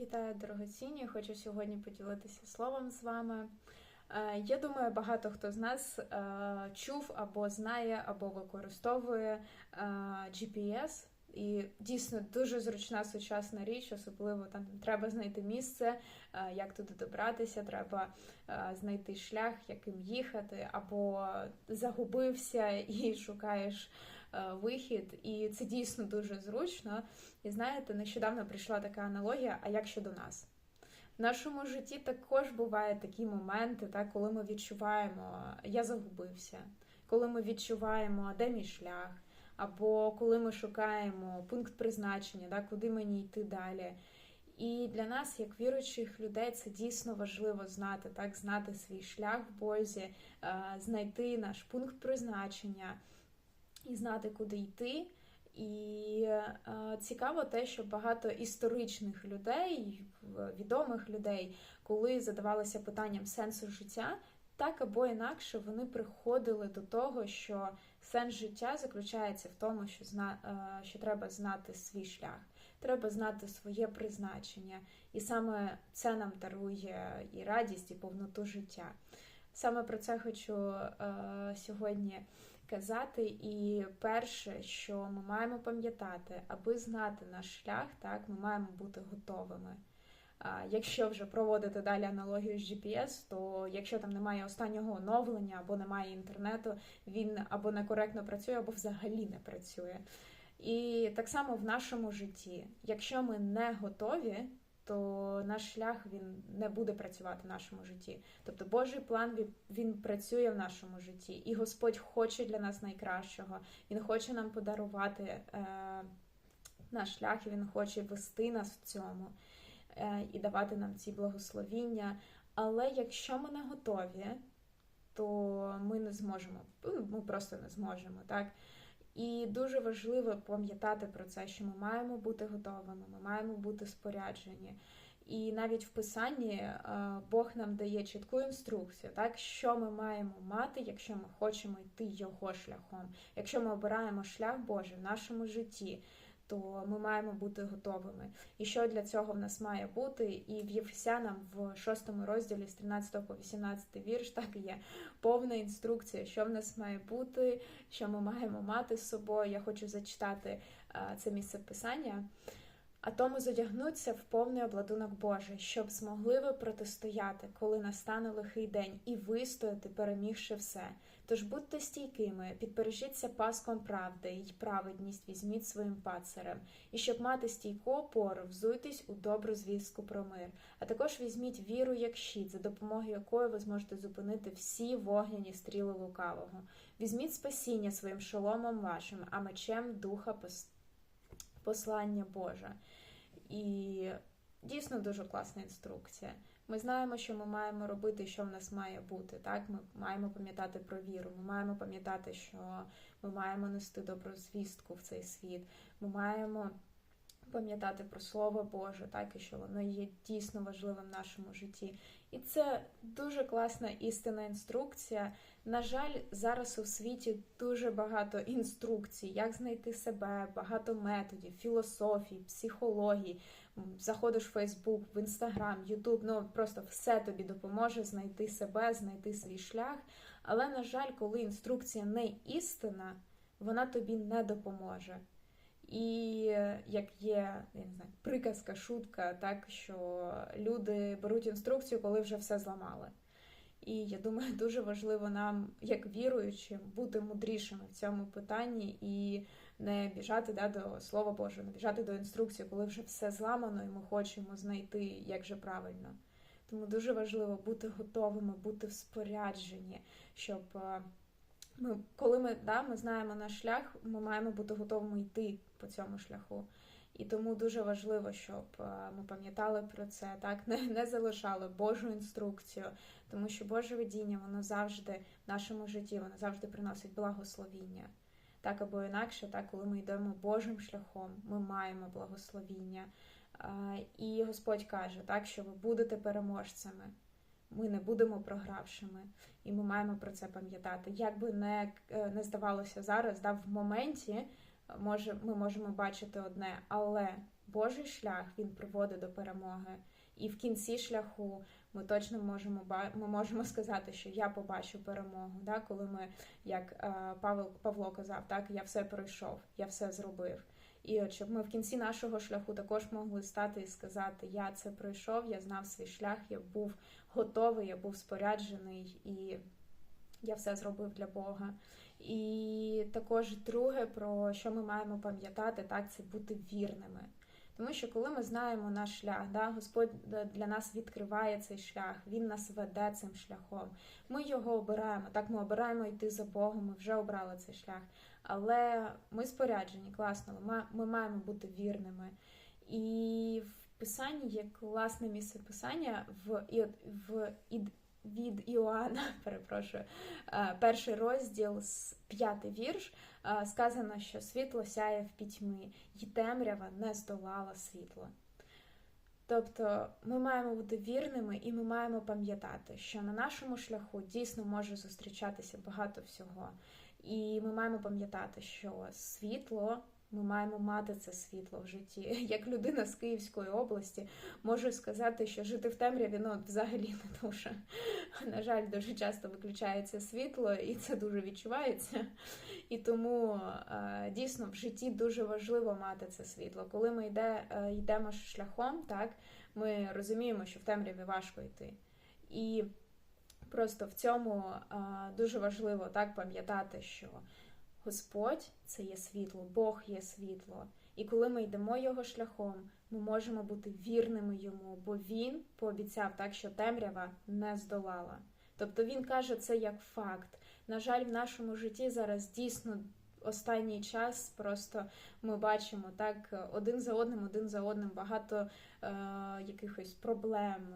Вітаю, дорогоцінні! Хочу сьогодні поділитися словом з вами. Е, Я думаю, багато хто з нас е, чув або знає, або використовує е, GPS. І дійсно дуже зручна сучасна річ, особливо там треба знайти місце, як туди добратися, треба знайти шлях, яким їхати, або загубився і шукаєш вихід. І це дійсно дуже зручно. І знаєте, нещодавно прийшла така аналогія, а як щодо нас? В нашому житті також бувають такі моменти, так, коли ми відчуваємо, я загубився, коли ми відчуваємо, де мій шлях, або коли ми шукаємо пункт призначення, так, куди мені йти далі. І для нас, як віруючих людей, це дійсно важливо знати, так, знати свій шлях в Бозі, знайти наш пункт призначення і знати, куди йти. І е, цікаво те, що багато історичних людей, відомих людей, коли задавалися питанням сенсу життя, так або інакше вони приходили до того, що сенс життя заключається в тому, що зна, е, що треба знати свій шлях, треба знати своє призначення, і саме це нам дарує і радість, і повноту життя. Саме про це хочу е, сьогодні казати. І перше, що ми маємо пам'ятати, аби знати наш шлях, так ми маємо бути готовими. Якщо вже проводити далі аналогію з GPS, то якщо там немає останнього оновлення або немає інтернету, він або некоректно працює, або взагалі не працює. І так само в нашому житті, якщо ми не готові, то наш шлях він не буде працювати в нашому житті. Тобто Божий план він, він працює в нашому житті, і Господь хоче для нас найкращого. Він хоче нам подарувати е, наш шлях, і він хоче вести нас в цьому е, і давати нам ці благословіння. Але якщо ми не готові, то ми не зможемо, ну, ми просто не зможемо, так? І дуже важливо пам'ятати про це, що ми маємо бути готовими, ми маємо бути споряджені. І навіть в писанні е, Бог нам дає чітку інструкцію, так що ми маємо мати, якщо ми хочемо йти його шляхом. Якщо ми обираємо шлях Божий в нашому житті, то ми маємо бути готовими. І що для цього в нас має бути? І в Єфесянам в 6 розділі з 13 по 18 вірш так і є повна інструкція, що в нас має бути, що ми маємо мати з собою. Я хочу зачитати це місце писання. А тому зодягнуться в повний обладунок Божий, щоб змогли ви протистояти, коли настане лихий день, і вистояти, перемігши все. Тож будьте стійкими, підпережіться паском правди, й праведність візьміть своїм пацарем, і щоб мати стійку опору, взуйтесь у добру звістку про мир. А також візьміть віру як щит, за допомогою якої ви зможете зупинити всі вогняні стріли лукавого. Візьміть спасіння своїм шоломом вашим, а мечем духа послання Боже. І дійсно дуже класна інструкція. Ми знаємо, що ми маємо робити, що в нас має бути. Так, ми маємо пам'ятати про віру. Ми маємо пам'ятати, що ми маємо нести добру звістку в цей світ. Ми маємо пам'ятати про Слово Боже, так і що воно є дійсно важливим в нашому житті. І це дуже класна істинна інструкція. На жаль, зараз у світі дуже багато інструкцій, як знайти себе, багато методів, філософій, психології. Заходиш в Фейсбук, в Інстаграм, Ютуб, ну просто все тобі допоможе знайти себе, знайти свій шлях. Але, на жаль, коли інструкція не істина, вона тобі не допоможе. І як є я не знаю, приказка, шутка, так що люди беруть інструкцію, коли вже все зламали. І я думаю, дуже важливо нам, як віруючим, бути мудрішими в цьому питанні і не біжати да, до Слова Божого, не біжати до інструкції, коли вже все зламано, і ми хочемо знайти, як же правильно. Тому дуже важливо бути готовими, бути в спорядженні, щоб ми, коли ми да, ми знаємо наш шлях, ми маємо бути готовими йти по цьому шляху. І тому дуже важливо, щоб ми пам'ятали про це, так не не залишали Божу інструкцію, тому що Боже видіння, воно завжди в нашому житті, воно завжди приносить благословіння. Так або інакше, так, коли ми йдемо Божим шляхом, ми маємо благословіння. І Господь каже, так, що ви будете переможцями. Ми не будемо програвшими, і ми маємо про це пам'ятати. Як би не не здавалося зараз, да, в моменті може, ми можемо бачити одне, але Божий шлях він приводить до перемоги. І в кінці шляху ми точно можемо ми можемо сказати, що я побачу перемогу. Да? Коли ми, як е, Павло Павло казав, так я все пройшов, я все зробив. І от щоб ми в кінці нашого шляху також могли стати і сказати: Я це пройшов, я знав свій шлях, я був готовий, я був споряджений і я все зробив для Бога. І також друге, про що ми маємо пам'ятати, так це бути вірними. Тому що коли ми знаємо наш шлях, да, Господь для нас відкриває цей шлях, Він нас веде цим шляхом. Ми його обираємо. Так, ми обираємо йти за Богом, ми вже обрали цей шлях. Але ми споряджені, класно, ми маємо бути вірними. І в Писанні є класне місце писання в в від Іоанна, перепрошую, е, перший розділ, п'ятий вірш, е, сказано, що світло сяє в пітьми, і темрява не здолала світло. Тобто ми маємо бути вірними і ми маємо пам'ятати, що на нашому шляху дійсно може зустрічатися багато всього. І ми маємо пам'ятати, що світло ми маємо мати це світло в житті. Як людина з Київської області можу сказати, що жити в темряві ну, взагалі не дуже. На жаль, дуже часто виключається світло, і це дуже відчувається. І тому е, дійсно в житті дуже важливо мати це світло. Коли ми йде, е, йдемо шляхом, так ми розуміємо, що в темряві важко йти. І просто в цьому е, дуже важливо так пам'ятати, що. Господь це є світло, Бог є світло. І коли ми йдемо його шляхом, ми можемо бути вірними йому, бо він пообіцяв так, що темрява не здолала. Тобто він каже це як факт. На жаль, в нашому житті зараз дійсно останній час просто ми бачимо так один за одним, один за одним багато е, якихось проблем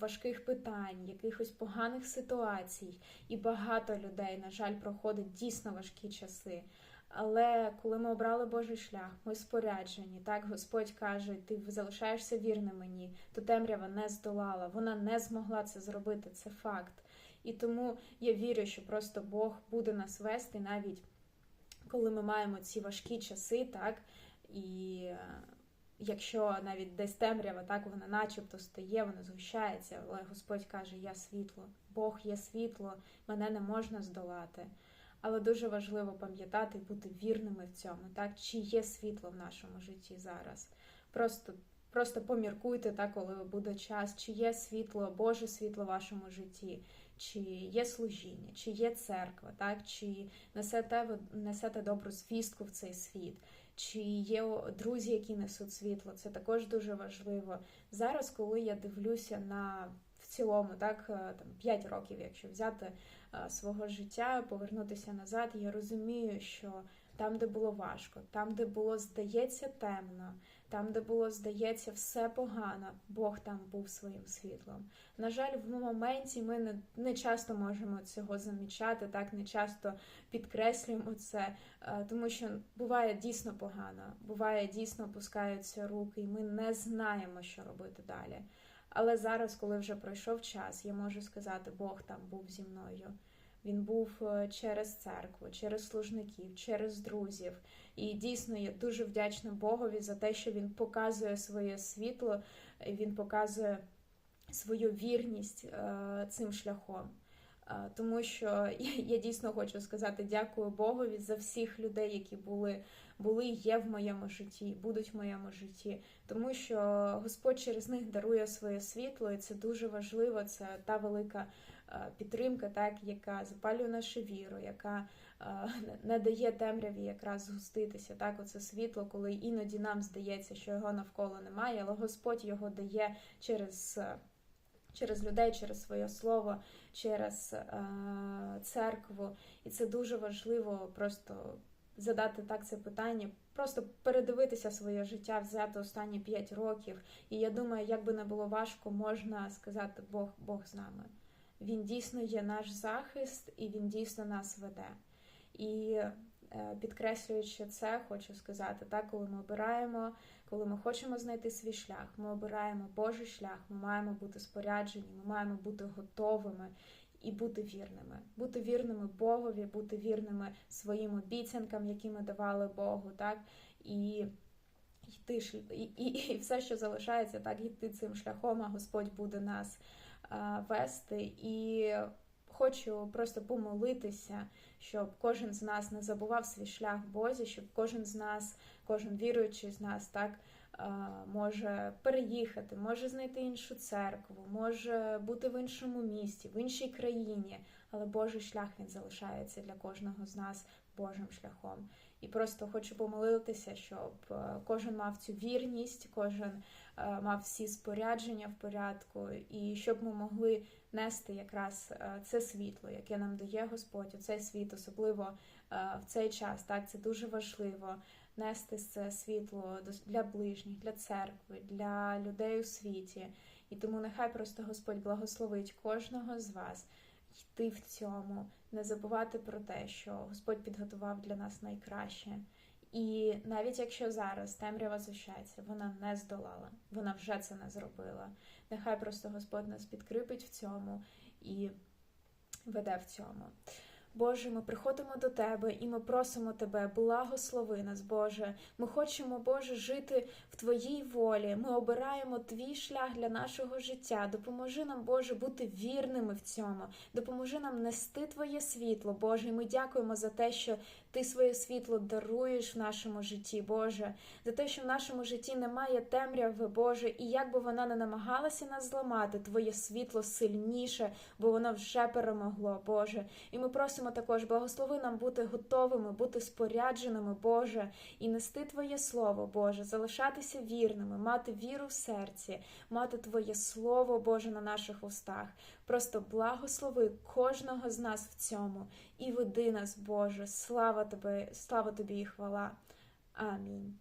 важких питань, якихось поганих ситуацій, і багато людей, на жаль, проходить дійсно важкі часи. Але коли ми обрали Божий шлях, ми споряджені. Так Господь каже: ти залишаєшся вірним мені, то темрява не здолала, вона не змогла це зробити. Це факт. І тому я вірю, що просто Бог буде нас вести, навіть коли ми маємо ці важкі часи, так і якщо навіть десь темрява, так вона начебто стає, вона згущається, але Господь каже: Я світло, Бог є світло, мене не можна здолати. Але дуже важливо пам'ятати і бути вірними в цьому, так чи є світло в нашому житті зараз. Просто просто поміркуйте, так, коли буде час, чи є світло, Боже світло в вашому житті, чи є служіння, чи є церква, так, чи несете несете добру звістку в цей світ чи є друзі, які несуть світло. Це також дуже важливо. Зараз, коли я дивлюся на в цілому, так е, там 5 років, якщо взяти е, свого життя, повернутися назад, я розумію, що там, де було важко, там, де було, здається, темно, там, де було, здається, все погано, Бог там був своїм світлом. На жаль, в моменті ми не, не часто можемо цього замічати, так не часто підкреслюємо це, е, тому що буває дійсно погано, буває дійсно опускаються руки, і ми не знаємо, що робити далі. Але зараз, коли вже пройшов час, я можу сказати, Бог там був зі мною. Він був е, через церкву, через служників, через друзів. І дійсно я дуже вдячна Богові за те, що він показує своє світло, він показує свою вірність е, цим шляхом. Е, тому що я дійсно хочу сказати дякую Богові за всіх людей, які були, були є в моєму житті, будуть в моєму житті, тому що Господь через них дарує своє світло, і це дуже важливо. Це та велика підтримка, так яка запалює нашу віру, яка не дає темряві якраз згуститися. Так, оце світло, коли іноді нам здається, що його навколо немає, але Господь його дає через. Через людей, через своє слово, через е, церкву, і це дуже важливо просто задати так це питання, просто передивитися своє життя, взяти останні п'ять років. І я думаю, як би не було важко, можна сказати Бог, Бог з нами. Він дійсно є наш захист і він дійсно нас веде. І е, підкреслюючи це, хочу сказати, так, коли ми обираємо, коли ми хочемо знайти свій шлях, ми обираємо Божий шлях, ми маємо бути споряджені, ми маємо бути готовими і бути вірними, бути вірними Богові, бути вірними своїм обіцянкам, які ми давали Богу, так і йти і, і, і все, що залишається, так йти цим шляхом, а Господь буде нас вести. І хочу просто помолитися, щоб кожен з нас не забував свій шлях Бозі, щоб кожен з нас, кожен віруючий з нас, так. Може переїхати, може знайти іншу церкву, може бути в іншому місті, в іншій країні, але Божий шлях він залишається для кожного з нас Божим шляхом. І просто хочу помолитися, щоб е, кожен мав цю вірність, кожен е, мав всі спорядження в порядку, і щоб ми могли нести якраз е, це світло, яке нам дає Господь, оцей світ, особливо в цей час. Так, це дуже важливо нести це світло для ближніх, для церкви, для людей у світі. І тому нехай просто Господь благословить кожного з вас йти в цьому, не забувати про те, що Господь підготував для нас найкраще. І навіть якщо зараз темрява зущається, вона не здолала, вона вже це не зробила. Нехай просто Господь нас підкріпить в цьому і веде в цьому. Боже, ми приходимо до Тебе і ми просимо Тебе, благослови нас, Боже. Ми хочемо, Боже, жити в Твоїй волі. Ми обираємо Твій шлях для нашого життя. Допоможи нам, Боже, бути вірними в цьому. Допоможи нам нести Твоє світло, Боже. І ми дякуємо за те, що Ти своє світло даруєш в нашому житті, Боже, за те, що в нашому житті немає темряви, Боже, і як би вона не намагалася нас зламати, Твоє світло сильніше, бо воно вже перемогло, Боже. І ми просимо також, благослови нам бути готовими, бути спорядженими, Боже, і нести Твоє Слово, Боже, залишатися вірними, мати віру в серці, мати Твоє Слово, Боже, на наших устах. Просто благослови кожного з нас в цьому і веди нас, Боже. Слава Тобі, слава Тобі і хвала. Амінь.